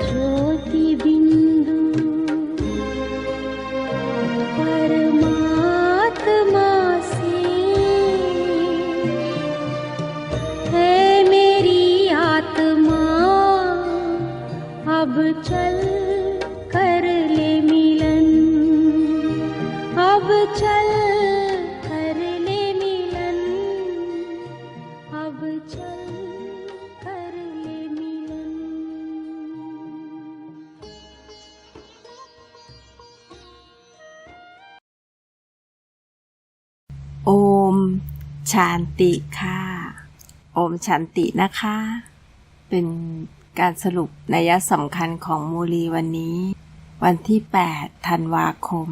ज्योतिबि ชานติค่ะ โอมชันตินะคะ เป็นการสรุปนัยสำคัญของมูลีวันนี้ วันที่ 8 ธันวาคม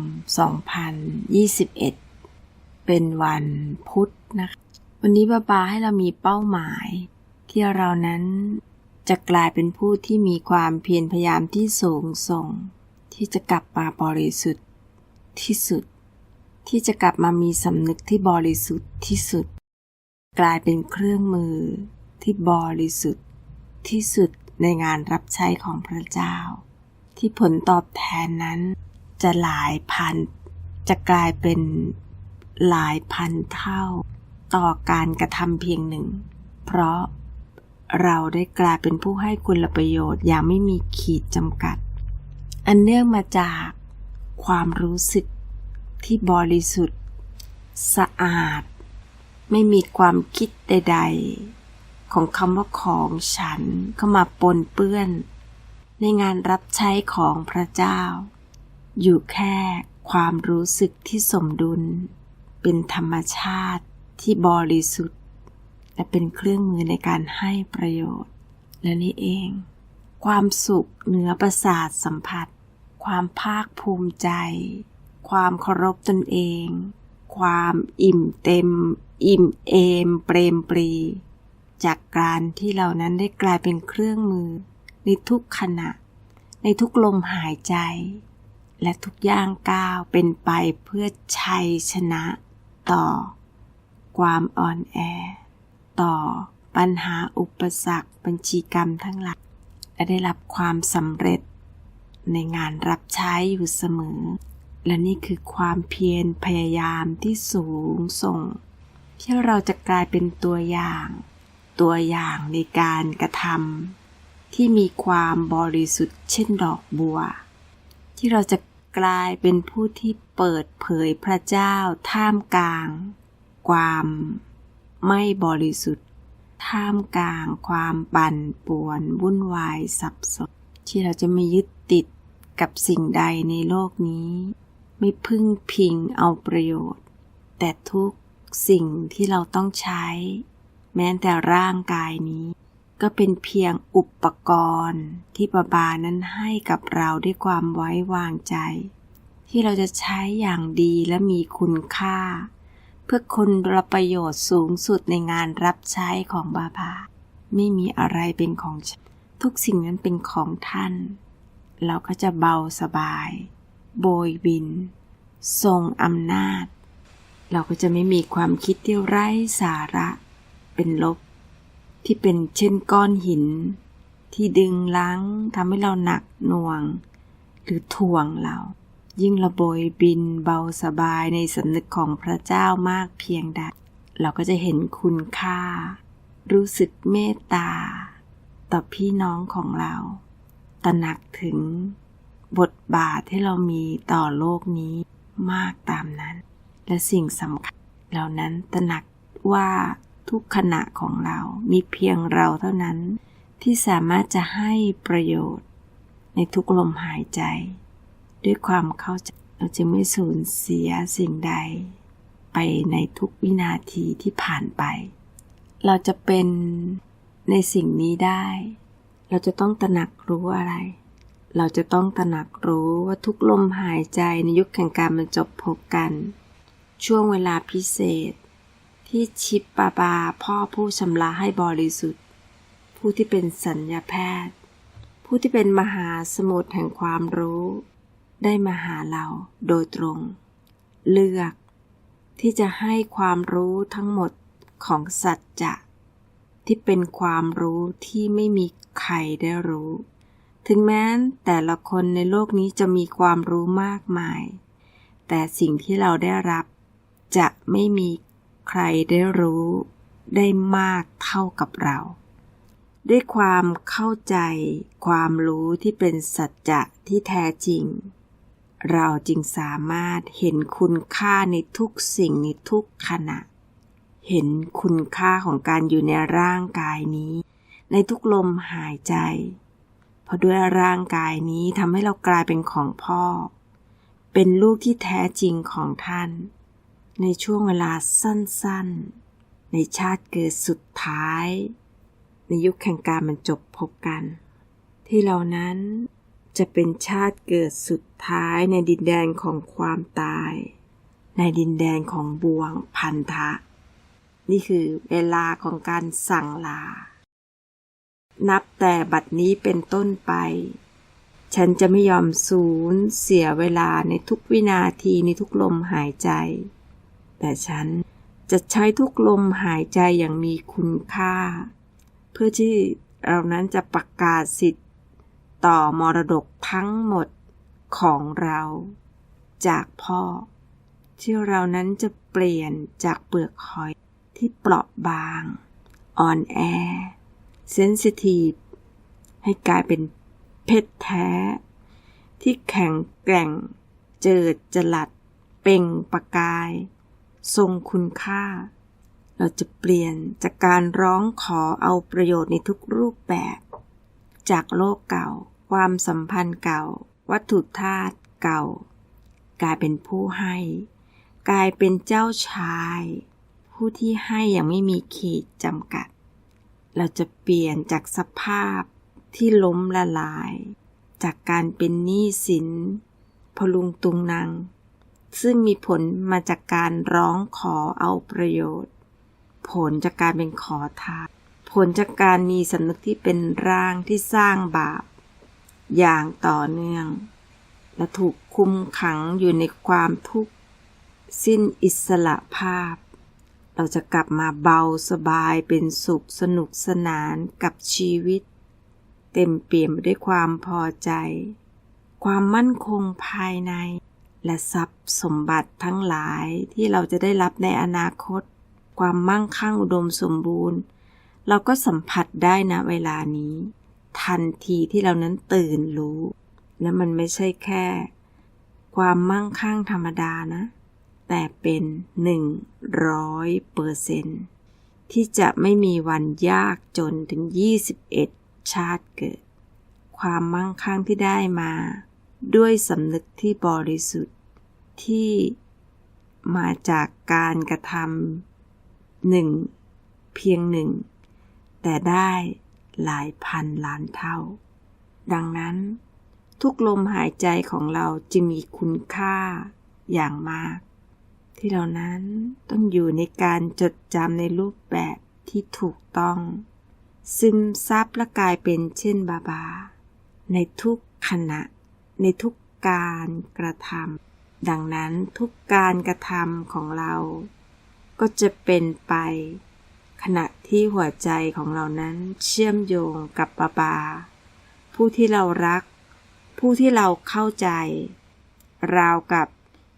2021 เป็นวันพุธนะคะ วันนี้บาบาให้เรามีเป้าหมาย ที่เรานั้นจะกลายเป็นผู้ที่มีความเพียรพยายามที่สูงส่ง ที่จะกลับมาบริสุทธิ์ที่สุด ที่จะกลับมามีสำนึกที่บริสุทธิ์ที่สุด กลายเป็นเครื่องมือที่บริสุทธิ์ที่สุดในงานรับใช้ของพระเจ้า ที่ผลตอบแทนนั้นจะหลายพัน จะกลายเป็นหลายพันเท่า ต่อการกระทำเพียงหนึ่ง เพราะเราได้กลายเป็นผู้ให้คุณประโยชน์อย่างไม่มีขีดจำกัด อันเนื่องมาจากความรู้สึก ที่บริสุทธิ์ สะอาด ไม่มีความคิดใด ๆ ของคำว่าของฉันเข้ามาปนเปื้อน ในงานรับใช้ของพระเจ้า อยู่แค่ความรู้สึกที่สมดุล เป็นธรรมชาติที่บริสุทธิ์ และเป็นเครื่องมือในการให้ประโยชน์ และนี่เอง ความสุขเหนือประสาทสัมผัส ความภาคภูมิใจ ความเคารพตนเอง ความอิ่มเต็ม อิ่มเอม เปรมปรี จากการที่เรานั้นได้กลายเป็นเครื่องมือ ในทุกขณะ ในทุกลมหายใจ และทุกย่างก้าวเป็นไปเพื่อชัยชนะต่อ ความอ่อนแอ ต่อปัญหาอุปสรรคบัญชีกรรมทั้งหลายและได้รับความสำเร็จในงานรับใช้อยู่เสมอ และนี่คือความเพียรพยายามที่สูงส่ง ที่เราจะกลายเป็นตัวอย่าง ตัวอย่างในการกระทำที่มีความบริสุทธิ์เช่นดอกบัว ที่เราจะกลายเป็นผู้ที่เปิดเผยพระเจ้าท่ามกลาง ความไม่บริสุทธิ์ ท่ามกลางความปั่นป่วนวุ่นวายสับสนที่เราจะไม่ยึดติดกับสิ่งใดในโลกนี้ ไม่พึ่งพิงเอาประโยชน์ แต่ทุกสิ่งที่เราต้องใช้ แม้แต่ร่างกายนี้ ก็เป็นเพียงอุปกรณ์ที่บาบานั้นให้กับเราด้วยความไว้วางใจ ที่เราจะใช้อย่างดีและมีคุณค่า เพื่อคุณประโยชน์สูงสุดในงานรับใช้ของบาบา ไม่มีอะไรเป็นของฉันทุกสิ่งนั้นเป็นของท่าน เราก็จะเบาสบาย โบยบิน ทรงอำนาจ เราก็จะไม่มีความคิดที่ไร้สาระ เป็นลบ ที่เป็นเช่นก้อนหิน ที่ดึงล้างทำให้เราหนักหน่วง หรือถ่วงเรา ยิ่งเราโบยบินเบาสบายในสำนึกของพระเจ้ามากเพียงใดเราก็จะเห็นคุณค่า รู้สึกเมตตา ต่อพี่น้องของเราตระหนักถึง บทบาทที่เรามีต่อโลกนี้มากตามนั้น และสิ่งสำคัญเหล่านั้นตระหนักว่าทุกขณะของเรามีเพียงเราเท่านั้น ที่สามารถจะให้ประโยชน์ ในทุกลมหายใจ ด้วยความเข้าใจเราจะไม่สูญเสียสิ่งใด ไปในทุกวินาทีที่ผ่านไป เราจะเป็นในสิ่งนี้ได้ เราจะต้องตระหนักรู้อะไร เราจะต้องตระหนักรู้ว่าทุกลมหายใจในยุคแห่งการมันจบพบกัน ช่วงเวลาพิเศษ ที่ชิปปาบาพ่อผู้ชำระให้บริสุทธิ์ ผู้ที่เป็นสัญญาแพทย์ ผู้ที่เป็นมหาสมุทรแห่งความรู้ ได้มาหาเราโดยตรง เลือก ที่จะให้ความรู้ทั้งหมดของสัจจะที่เป็นความรู้ที่ไม่มีใครได้รู้ ถึงแม้แต่ละคนในโลกนี้จะมีความรู้มากมาย แต่สิ่งที่เราได้รับ จะไม่มีใครได้รู้ได้มากเท่ากับเรา ด้วยความเข้าใจความรู้ที่เป็นสัจจะที่แท้จริง เราจึงสามารถเห็นคุณค่าในทุกสิ่งในทุกขณะ เห็นคุณค่าของการอยู่ในร่างกายนี้ ในทุกลมหายใจ ราะด้วยร่างกายนี้ทำให้เรากลายเป็นของพ่อ เป็นลูกที่แท้จริงของท่าน ในช่วงเวลาสั้นๆ ในชาติเกิดสุดท้าย ในยุคแห่งการมันจบพบกัน ที่เรานั้นจะเป็นชาติเกิดสุดท้ายในดินแดนของความตาย ในดินแดนของบ่วงพันธะ นี่คือเวลาของการสั่งลา นับแต่บัดนี้เป็นต้นไป ฉันจะไม่ยอมสูญเสียเวลาในทุกวินาทีในทุกลมหายใจ แต่ฉันจะใช้ทุกลมหายใจอย่างมีคุณค่า เพื่อที่เรานั้นจะประกาศสิทธิ์ต่อมรดกทั้งหมดของเรา จากพ่อ ที่เรานั้นจะเปลี่ยนจากเปลือกหอยที่เปราะบาง อ่อนแอ เซนซิทีฟให้กลายเป็นเพชรแท้ ที่แข็งแกร่ง เจิดจลัด เป่งประกาย ทรงคุณค่า เราจะเปลี่ยนจากการร้องขอเอาประโยชน์ในทุกรูปแบบ จากโลกเก่า ความสัมพันธ์เก่า วัตถุธาตุเก่า กลายเป็นผู้ให้ กลายเป็นเจ้าชาย ผู้ที่ให้อย่างไม่มีขีดจำกัด เราจะเปลี่ยนจากสภาพที่ล้มละลาย จากการเป็นหนี้สินพลุงตุงนางซึ่งมีผลมาจากการร้องขอเอาประโยชน์ ผลจากการเป็นขอทานผลจากการมีสำนึกที่เป็นร่างที่สร้างบาป อย่างต่อเนื่อง และถูกคุมขังอยู่ในความทุกข์ สิ้นอิสระภาพ เราจะกลับมาเบาสบายเป็นสุขสนุกสนานกับชีวิต เต็มเปี่ยมด้วยความพอใจ ความมั่นคงภายใน และทรัพย์สมบัติทั้งหลายที่เราจะได้รับในอนาคต ความมั่งคั่งอุดมสมบูรณ์ เราก็สัมผัสได้นะเวลานี้ ทันทีที่เรานั้นตื่นรู้ และมันไม่ใช่แค่ ความมั่งคั่งธรรมดานะ แต่เป็นหนึ่งร้อยเปอร์เซนที่จะไม่มีวันยากจนถึง 21 ชาติเกิด ความมั่งคั่งที่ได้มา ด้วยสำนึกที่บริสุทธิ์ที่มาจากการกระทำหนึ่งเพียงหนึ่ง แต่ได้หลายพันล้านเท่า ดังนั้น ทุกลมหายใจของเราจึงมีคุณค่าอย่างมาก ที่เรานั้นต้องอยู่ในการจดจำในรูปแบบที่ถูกต้อง ซึมซับและกลายเป็นเช่นบาบา ในทุกขณะ ในทุกการกระทำดังนั้นทุกการกระทำของเรา ก็จะเป็นไป ขณะที่หัวใจของเรานั้นเชื่อมโยงกับบาบา ผู้ที่เรารัก ผู้ที่เราเข้าใจ ราวกับ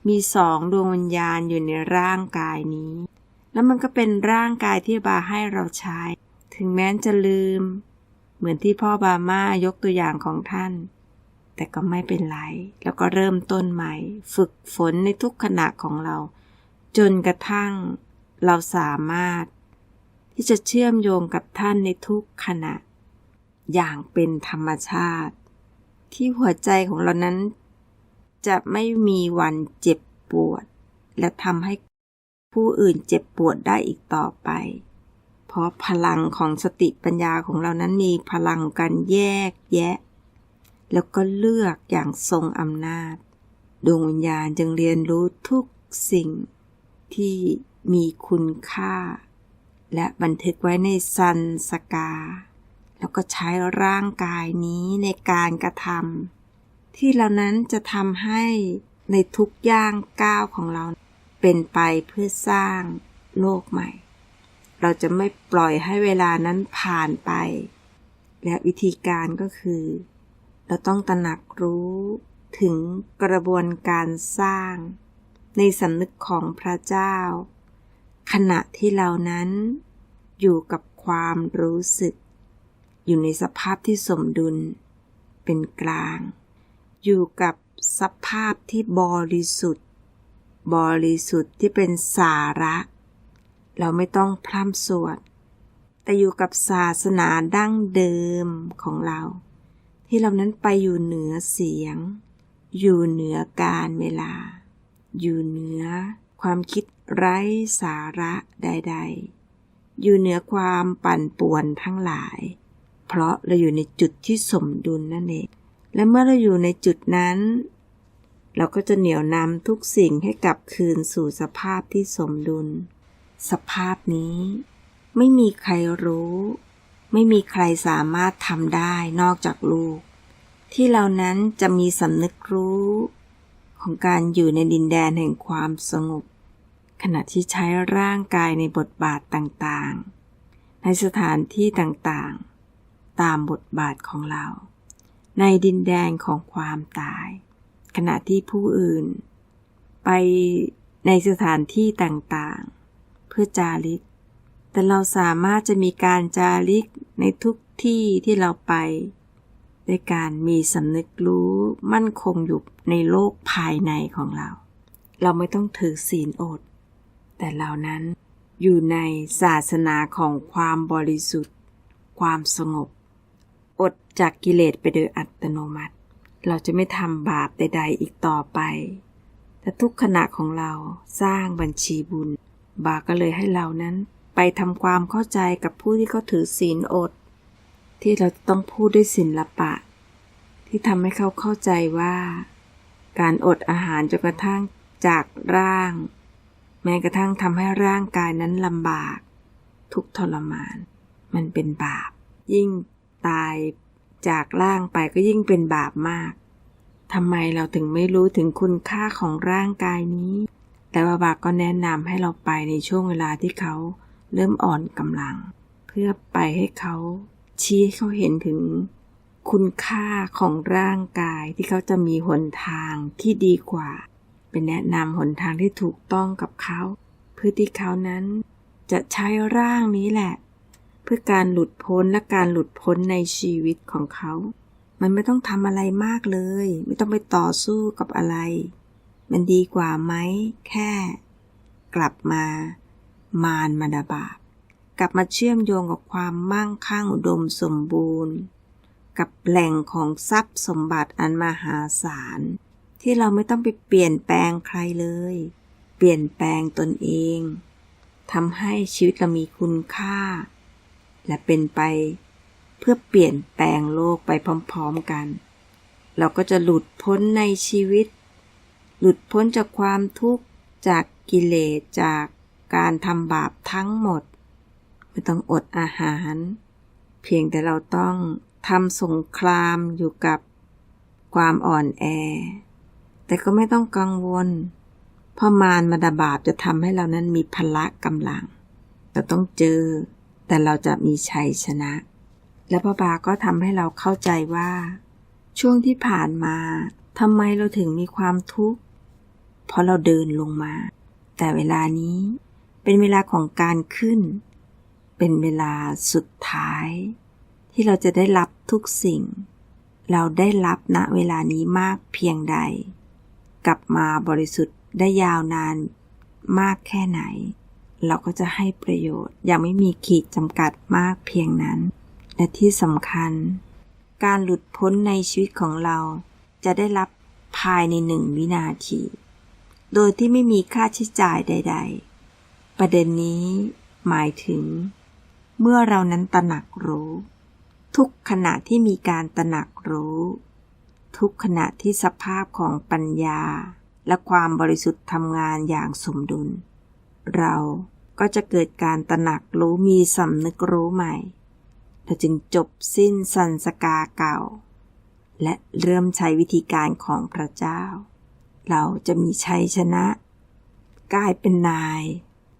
มีสองดวงวิญญาณอยู่ในร่างกายนี้ แล้วมันก็เป็นร่างกายที่บาให้เราใช้ ถึงแม้จะลืม เหมือนที่พ่อบาม่ายกตัวอย่างของท่าน แต่ก็ไม่เป็นไร แล้วก็เริ่มต้นใหม่ ฝึกฝนในทุกขณะของเรา จนกระทั่งเราสามารถ ที่จะเชื่อมโยงกับท่านในทุกขณะ อย่างเป็นธรรมชาติ ที่หัวใจของเรานั้น จะไม่มีวันเจ็บปวด และทำให้ผู้อื่นเจ็บปวดได้อีกต่อไป เพราะพลังของสติปัญญาของเรานั้นมีพลังการแยกแยะ แล้วก็เลือกอย่างทรงอำนาจ ดวงวิญญาณจึงเรียนรู้ทุกสิ่งที่มีคุณค่า และบันทึกไว้ในซันสกา แล้วก็ใช้ร่างกายนี้ในการกระทำ ที่เรานั้นจะทำให้ในทุกย่างก้าวของเรา เป็นไปเพื่อสร้างโลกใหม่ เราจะไม่ปล่อยให้เวลานั้นผ่านไป และวิธีการก็คือเเราต้องตระหนักรู้ถึงกระบวนการสร้าง ในสำนึกของพระเจ้า ขณะที่เรานั้นอยู่กับความรู้สึก อยู่ในสภาพที่สมดุลเป็นกลาง อยู่กับสภาพที่บริสุทธิ์ บริสุทธิ์ที่เป็นสาระ เราไม่ต้องพร่ำสวด แต่อยู่กับศาสนาดั้งเดิมของเรา ที่เรานั้นไปอยู่เหนือเสียง อยู่เหนือการเวลา อยู่เหนือความคิดไร้สาระใด ๆ อยู่เหนือความปั่นป่วนทั้งหลาย เพราะเราอยู่ในจุดที่สมดุลนั่นเอง และเมื่อเราอยู่ในจุดนั้น เราก็จะเหนี่ยวนำทุกสิ่งให้กลับคืนสู่สภาพที่สมดุล สภาพนี้ ไม่มีใครรู้ ไม่มีใครสามารถทำได้นอกจากลูก ที่เรานั้นจะมีสำนึกรู้ ของการอยู่ในดินแดนแห่งความสงบขณะที่ใช้ร่างกายในบทบาทต่างๆ ในสถานที่ต่างๆ ตามบทบาทของเรา ในดินแดนของความตาย ขณะที่ผู้อื่น ไปในสถานที่ต่างๆ เพื่อจาริก แต่เราสามารถจะมีการจาริกในทุกที่ที่เราไป ด้วยการมีสำนึกรู้มั่นคงอยู่ในโลกภายในของเรา เราไม่ต้องถือศีลอด แต่เรานั้นอยู่ในศาสนาของความบริสุทธิ์ ความสงบ อดจากกิเลสไปโดยอัตโนมัติ เราจะไม่ทำบาปใด ๆ อีกต่อไป แต่ทุกขณะของเราสร้างบัญชีบุญ บาก็เลยให้เรานั้นไปทำความเข้าใจกับผู้ที่เขาถือศีลอด ที่เราต้องพูดด้วยศิละปะ ที่ทำให้เขาเข้าใจว่า การอดอาหารจนกระทั่งจากร่าง แม้กระทั่งทำให้ร่างกายนั้นลำบาก ทุกทรมาน มันเป็นบาป ยิ่ง ตายจากร่างไปก็ยิ่งเป็นบาปมากทำไมเราถึงไม่รู้ถึงคุณค่าของร่างกายนี้ แต่วาบาก็แนะนำให้เราไปในช่วงเวลาที่เขาเริ่มอ่อนกำลัง เพื่อไปให้เขาชี้ให้เขาเห็นถึงคุณค่าของร่างกายที่เขาจะมีหนทางที่ดีกว่า เป็นแนะนำหนทางที่ถูกต้องกับเขา เพื่อที่เขานั้นจะใช้ร่างนี้แหละ เพื่อการหลุดพ้นและการหลุดพ้นในชีวิตของเขา มันไม่ต้องทำอะไรมากเลย ไม่ต้องไปต่อสู้กับอะไร มันดีกว่าไหมแค่ กลับมามารมาดาบาปกลับมาเชื่อมโยงกับความมั่งคั่งอุดมสมบูรณ์ กับแหล่งของทรัพย์สมบัติอันมหาศาลที่เราไม่ต้องไปเปลี่ยนแปลงใครเลย เปลี่ยนแปลงตนเองทำให้ชีวิตเรามีคุณค่า และเป็นไป เพื่อเปลี่ยนแปลงโลกไปพร้อมๆกัน เราก็จะหลุดพ้นในชีวิต หลุดพ้นจากความทุกข์จากกิเลสจากการทำบาปทั้งหมด ไม่ต้องอดอาหาร เพียงแต่เราต้องทำสงครามอยู่กับความอ่อนแอ แต่ก็ไม่ต้องกังวล เพราะมารมาดาบาปจะทำให้เรานั้นมีพละกำลังเราต้องเจอ แต่เราจะมีชัยชนะ และพระบาก็ทำให้เราเข้าใจว่า ช่วงที่ผ่านมาทำไมเราถึงมีความทุกข์ เพราะเราเดินลงมา แต่เวลานี้เป็นเวลาของการขึ้น เป็นเวลาสุดท้าย ที่เราจะได้รับทุกสิ่ง เราได้รับณเวลานี้มากเพียงใด กลับมาบริสุทธิ์ได้ยาวนานมากแค่ไหน เราก็จะให้ประโยชน์ ยังไม่มีขีดจำกัดมากเพียงนั้น และที่สำคัญ การหลุดพ้นในชีวิตของเรา จะได้รับภายในหนึ่งวินาที โดยที่ไม่มีค่าใช้จ่ายใด ๆ ประเด็นนี้หมายถึง เมื่อเรานั้นตระหนักรู้ ทุกขณะที่มีการตระหนักรู้ ทุกขณะที่สภาพของปัญญาและความบริสุทธิ์ทำงานอย่างสมดุล เรา ก็จะเกิดการตระหนักรู้มีสำนึกรู้ใหม่เราจึงจบสิ้นสันสกาเก่า และเริ่มใช้วิธีการของพระเจ้า เราจะมีชัยชนะกลายเป็นนาย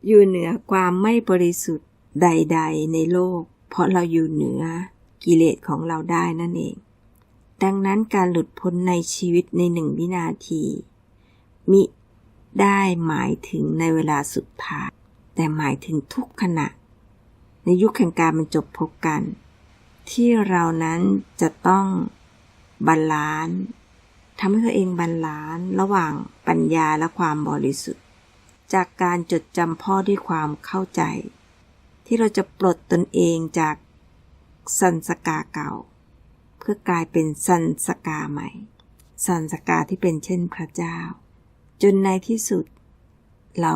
อยู่เหนือความไม่บริสุทธิ์ใด ๆ ในโลก เพราะเราอยู่เหนือกิเลสของเราได้นั่นเอง ดังนั้นการหลุดพ้นในชีวิตในหนึ่งวินาที มิได้หมายถึงในเวลาสุดท้าย แต่หมายถึงทุกขณะ ในยุคแห่งการบรรจบพบกัน ที่เรานั้นจะต้องบาลานซ์ทำให้ตัวเองบาลานซ์ระหว่างปัญญาและความบริสุทธิ์ จากการจดจำพ่อด้วยความเข้าใจ ที่เราจะปลดตนเองจากสันสกาเก่า เพื่อกลายเป็นสันสกาใหม่ สันสกาที่เป็นเช่นพระเจ้า จนในที่สุดเรา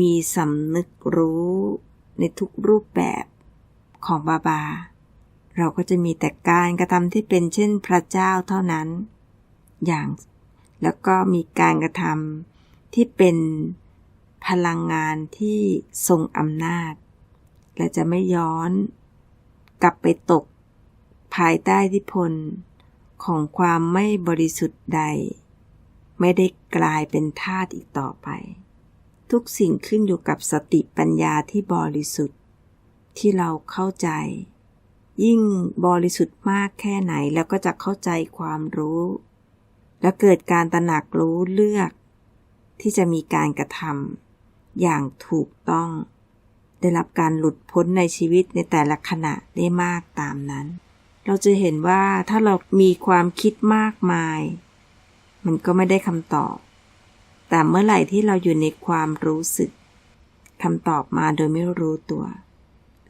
มีสำนึกรู้ในทุกรูปแบบของบาบา เราก็จะมีแต่การกระทำที่เป็นเช่นพระเจ้าเท่านั้น อย่างแล้วก็มีการกระทำที่เป็นพลังงานที่ทรงอำนาจ และจะไม่ย้อนกลับไปตกภายใต้อิทธิพลของความไม่บริสุทธิ์ใด ไม่ได้กลายเป็นทาสอีกต่อไป ทุกสิ่งขึ้นอยู่กับสติปัญญาที่บริสุทธิ์ ที่เราเข้าใจ ยิ่งบริสุทธิ์มากแค่ไหนแล้วก็จะเข้าใจความรู้ และเกิดการตระหนักรู้เลือก ที่จะมีการกระทำอย่างถูกต้อง ได้รับการหลุดพ้นในชีวิตในแต่ละขณะได้มากตามนั้น เราจะเห็นว่าถ้าเรามีความคิดมากมาย มันก็ไม่ได้คำตอบ แต่เมื่อไหร่ที่เราอยู่ในความรู้สึกคำตอบมาโดยไม่รู้ตัว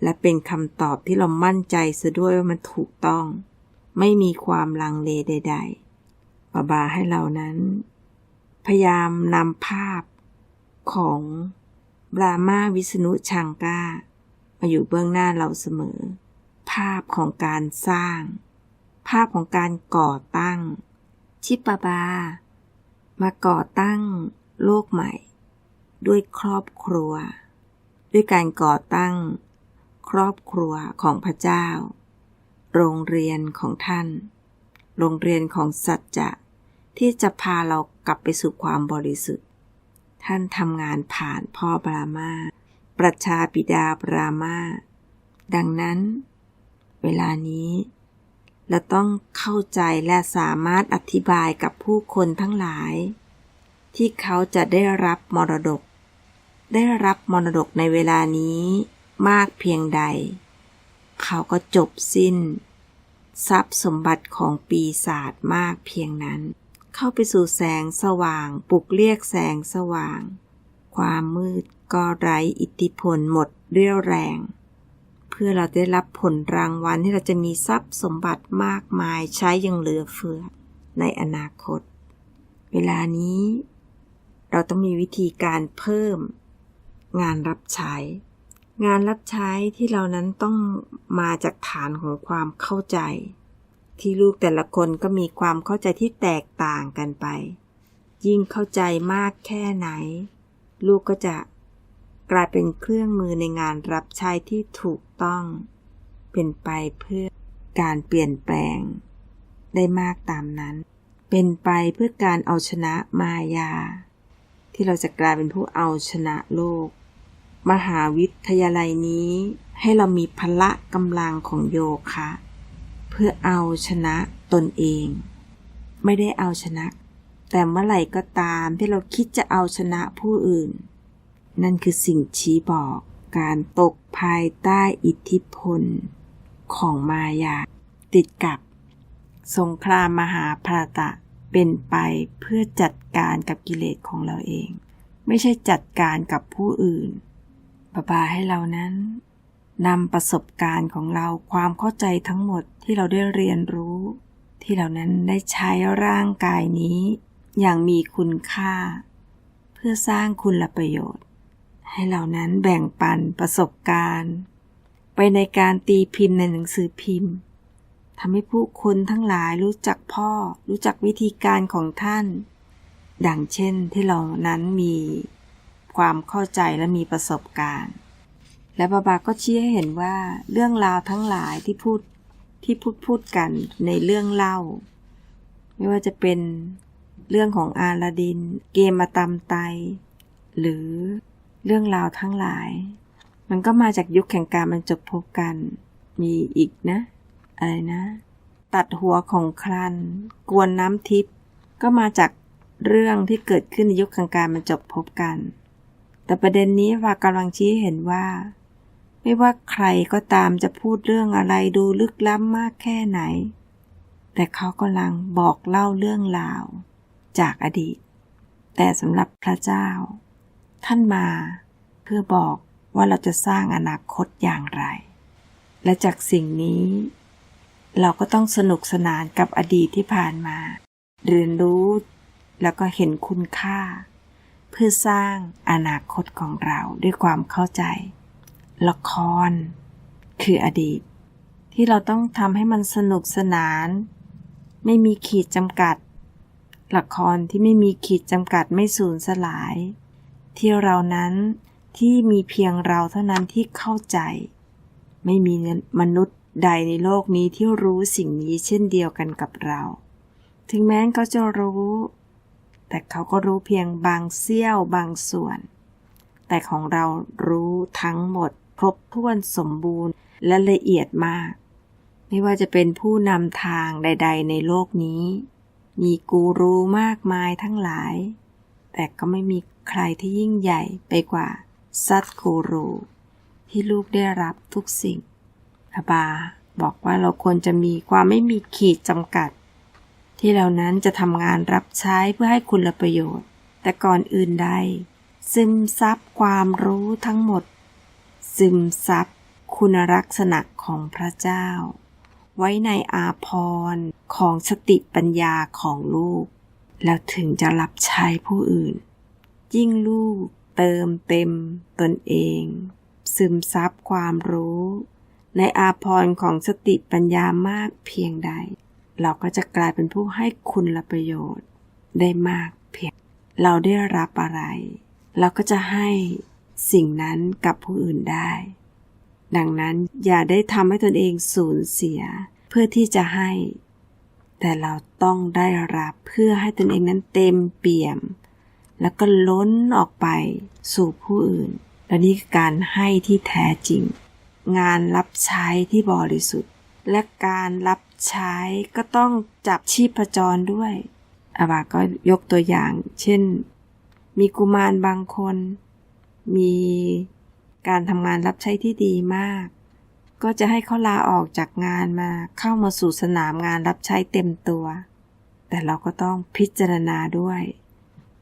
และเป็นคำตอบที่เรามั่นใจซะด้วยว่ามันถูกต้อง ไม่มีความลังเลใด ๆ บาบาให้เรานั้น พยายามนำภาพของบรามาวิษณุชังกามาอยู่เบื้องหน้าเราเสมอ ภาพของการสร้าง ภาพของการก่อตั้ง ชิปบา มาก่อตั้งโลกใหม่ ด้วยครอบครัว ด้วยการก่อตั้ง ครอบครัวของพระเจ้า โรงเรียนของท่าน โรงเรียนของสัจจะที่จะพาเรากลับไปสู่ความบริสุทธิ์ ท่านทำงานผ่านพ่อบรามา ประชาปิดาบรามา ดังนั้น เวลานี้ เราต้องเข้าใจและสามารถอธิบายกับผู้คนทั้งหลาย ที่เขาจะได้รับมรดก ได้รับมรดกในเวลานี้มากเพียงใด เขาก็จบสิ้น ทรัพย์สมบัติของปีศาจมากเพียงนั้น เข้าไปสู่แสงสว่างปลุกเรียกแสงสว่าง ความมืดก็ไร้อิทธิพลหมดเรี่ยวแรง พื่อเราได้รับผลรางวัลที่เราจะมีทรัพย์สมบัติมากมายใช้อย่างเหลือเฟือในอนาคต เวลานี้ เราต้องมีวิธีการเพิ่ม งานรับใช้ งานรับใช้ที่เรานั้นต้องมาจากฐานของความเข้าใจ ที่ลูกแต่ละคนก็มีความเข้าใจที่แตกต่างกันไป ยิ่งเข้าใจมากแค่ไหน ลูกก็จะ กลายเป็นเครื่องมือในงานรับใช้ที่ถูกต้อง เป็นไปเพื่อการเปลี่ยนแปลง ได้มากตามนั้น เป็นไปเพื่อการเอาชนะมายา ที่เราจะกลายเป็นผู้เอาชนะโลก มหาวิทยาลัยนี้ ให้เรามีพละกำลังของโยคะ เพื่อเอาชนะตนเอง ไม่ได้เอาชนะ แต่เมื่อไหร่ก็ตามที่เราคิดจะเอาชนะผู้อื่น นั่นคือสิ่งชี้บอกการตกภายใต้อิทธิพล ของมายา ติดกับ สงครามมหาภารตะเป็นไปเพื่อจัดการกับกิเลสของเราเอง ไม่ใช่จัดการกับผู้อื่นบาบาให้เรานั้นนำประสบการณ์ของเราความเข้าใจทั้งหมดที่เราได้เรียนรู้ ที่เรานั้นได้ใช้ร่างกายนี้ อย่างมีคุณค่า เพื่อสร้างคุณประโยชน์ ให้เรานั้นแบ่งปันประสบการณ์ ไปในการตีพิมพ์ในหนังสือพิมพ์ทำให้ผู้คนทั้งหลายรู้จักพ่อ รู้จักวิธีการของท่าน ดังเช่นที่เรานั้นมีความเข้าใจและมีประสบการณ์ และบาบาก็ชี้ให้เห็นว่าเรื่องราวทั้งหลายที่พูดที่พูดพูดกันในเรื่องเล่า ไม่ว่าจะเป็นเรื่องของอาลาดิน เกมมาตำไต หรือ เรื่องราวทั้งหลาย มันก็มาจากยุคแห่งการบรรจบพบกัน มีอีกนะ อะไรนะ ตัดหัวของครัน กวนน้ำทิพย์ก็มาจากเรื่องที่เกิดขึ้นในยุคกลางการมันจบพบกัน แต่ประเด็นนี้ว่ากำลังชี้เห็นว่า ไม่ว่าใครก็ตามจะพูดเรื่องอะไรดูลึกล้ำมากแค่ไหน แต่เขากำลังบอกเล่าเรื่องราว จากอดีต แต่สำหรับพระเจ้า ท่านมา เพื่อบอกว่าเราจะสร้างอนาคตอย่างไร และจากสิ่งนี้ เราก็ต้องสนุกสนานกับอดีตที่ผ่านมา เรียนรู้แล้วก็เห็นคุณค่า เพื่อสร้างอนาคตของเราด้วยความเข้าใจ ละคร คืออดีต ที่เราต้องทำให้มันสนุกสนาน ไม่มีขีดจำกัด ละครที่ไม่มีขีดจำกัดไม่สูญสลาย ที่เรานั้นที่มีเพียงเราเท่านั้นที่เข้าใจ ไม่มีมนุษย์ใดในโลกนี้ที่รู้สิ่งนี้เช่นเดียวกันกับเรา ถึงแม้เขาจะรู้ แต่เขาก็รู้เพียงบางเสี้ยวบางส่วน แต่ของเรารู้ทั้งหมดครบถ้วนสมบูรณ์และละเอียดมาก ไม่ว่าจะเป็นผู้นำทางใด ๆ ในโลกนี้ มีกูรูมากมายทั้งหลาย แต่ก็ไม่มี ใครที่ยิ่งใหญ่ไปกว่าซัตกูรูที่ลูกได้รับทุกสิ่งพระบาบอกว่าเราควรจะมีความไม่มีขีดจำกัด ที่เรานั้นจะทำงานรับใช้เพื่อให้คุณประโยชน์ แต่ก่อนอื่นใด ซึมซับความรู้ทั้งหมด ซึมซับคุณลักษณะของพระเจ้า ไว้ในอาพรของสติปัญญาของลูก แล้วถึงจะรับใช้ผู้อื่น ยิ่งลูกเติมเต็มตนเอง ซึมซับความรู้ ในอาพรของสติปัญญามากเพียงใด เราก็จะกลายเป็นผู้ให้คุณละประโยชน์ ได้มากเพียง เราได้รับอะไร เราก็จะให้สิ่งนั้นกับผู้อื่นได้ ดังนั้นอย่าได้ทำให้ตนเองสูญเสียเพื่อที่จะให้ แต่เราต้องได้รับเพื่อให้ตนเองนั้นเต็มเปี่ยม แล้วก็ล้นออกไปสู่ผู้อื่น และนี่คือการให้ที่แท้จริง งานรับใช้ที่บริสุทธิ์ และการรับใช้ก็ต้องจับชีพจรด้วยอาบาก็ยกตัวอย่าง เช่น มีกุมารบางคน มีการทำงานรับใช้ที่ดีมาก ก็จะให้เขาลาออกจากงานมาเข้ามาสู่สนามงานรับใช้เต็มตัว แต่เราก็ต้องพิจารณาด้วย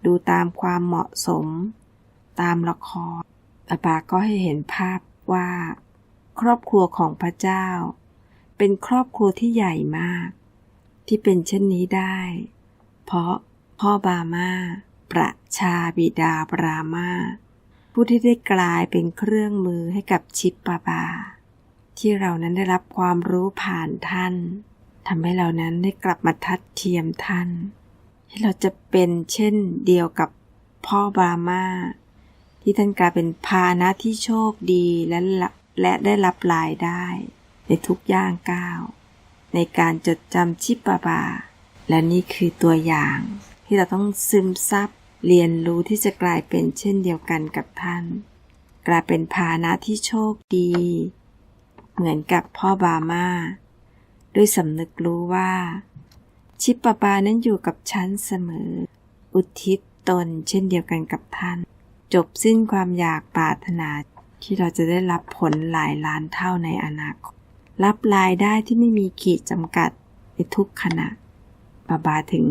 ดูตามความเหมาะสม ตามละครอาบาก็ให้เห็นภาพว่า ครอบครัวของพระเจ้า เป็นครอบครัวที่ใหญ่มาก ที่เป็นเช่นนี้ได้ เพราะพ่อบามาประชาบิดาบรามาผู้ที่ได้กลายเป็นเครื่องมือให้กับชิปปาบา ที่เรานั้นได้รับความรู้ผ่านท่านทำให้เรานั้นได้กลับมาทัดเทียมท่าน ที่เราจะเป็นเช่นเดียวกับพ่อบามาที่ท่านกลายเป็นพานะที่โชคดีและและได้รับรายได้ ในทุกย่างก้าว ในการจดจำชิปปาบา และนี่คือตัวอย่าง ที่เราต้องซึมซับเรียนรู้ที่จะกลายเป็นเช่นเดียวกันกับท่าน กลายเป็นพานะที่โชคดี เหมือนกับพ่อบามา ด้วยสำนึกรู้ว่า ชิปปาบานั้นอยู่กับฉันเสมอ อุทิศตนเช่นเดียวกันกับท่าน จบสิ้นความอยากปรารถนาที่เราจะได้รับผลหลายล้านเท่าในอนาคต รับรายได้ที่ไม่มีขีดจำกัดในทุกขณะบาบาถึง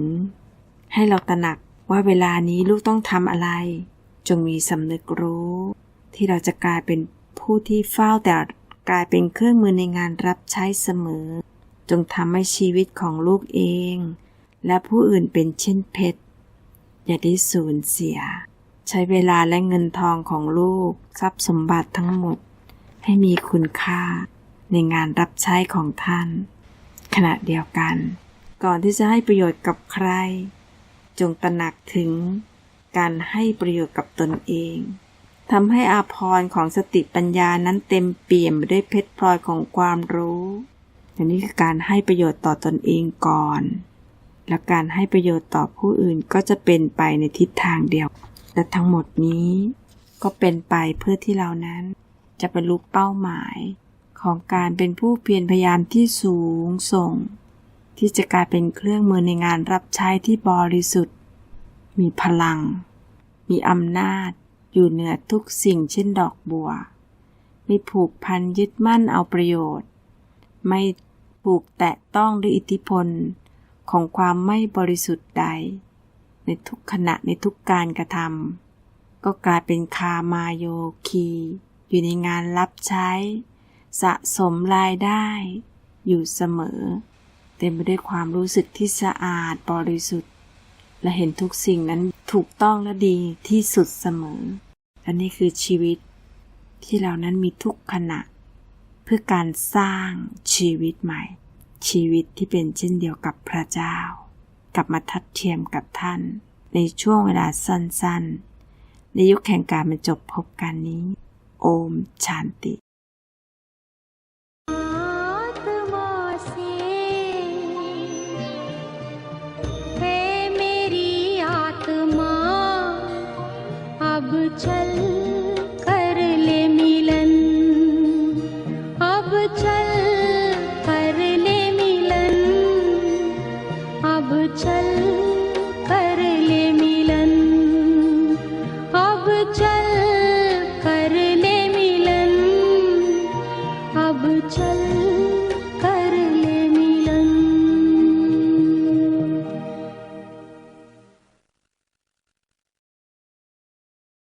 ให้เราตระหนักว่าเวลานี้ลูกต้องทำอะไร จงมีสำนึกรู้ ที่เราจะกลายเป็นผู้ที่เฝ้าแต่กลายเป็นเครื่องมือในงานรับใช้เสมอ จงทำให้ชีวิตของลูกเอง และผู้อื่นเป็นเช่นเพชร อย่าได้สูญเสีย ใช้เวลาและเงินทองของลูกทรัพย์สมบัติทั้งหมด ให้มีคุณค่าในงานรับใช้ของท่าน ขณะเดียวกัน ก่อนที่จะให้ประโยชน์กับใคร จงตระหนักถึงการให้ประโยชน์กับตนเองทำให้อาพรของสติปัญญานั้นเต็มเปี่ยมไปด้วยเพชรพลอยของความรู้ อันนี้คือการให้ประโยชน์ต่อตนเองก่อน และการให้ประโยชน์ต่อผู้อื่นก็จะเป็นไปในทิศทางเดียว และทั้งหมดนี้ก็เป็นไปเพื่อที่เรานั้น จะบรรลุเป้าหมายของการเป็นผู้เพียรพยายามที่สูงส่ง ที่จะกลายเป็นเครื่องมือในงานรับใช้ที่บริสุทธิ์ มีพลัง มีอำนาจ อยู่เหนือทุกสิ่งเช่นดอกบัว ไม่ผูกพันยึดมั่นเอาประโยชน์ ไม่ ถูกแตะต้องด้วยอิทธิพลของความไม่บริสุทธิ์ใด ในทุกขณะในทุกการกระทำก็กลายเป็นคามาโยคี อยู่ในงานรับใช้ สะสมรายได้ อยู่เสมอ เต็มไปด้วยความรู้สึกที่สะอาดบริสุทธิ์ และเห็นทุกสิ่งนั้นถูกต้องและดีที่สุดเสมอและนี่คือชีวิตที่เรานั้นมีทุกขณะ พื่อการสร้างชีวิตใหม่ ชีวิตที่เป็นเช่นเดียวกับพระเจ้า กลับมาทัดเทียมกับท่าน ในช่วงเวลาสั้นๆ ในยุคแห่งการบรรจบพบกันนี้ โอมชานติ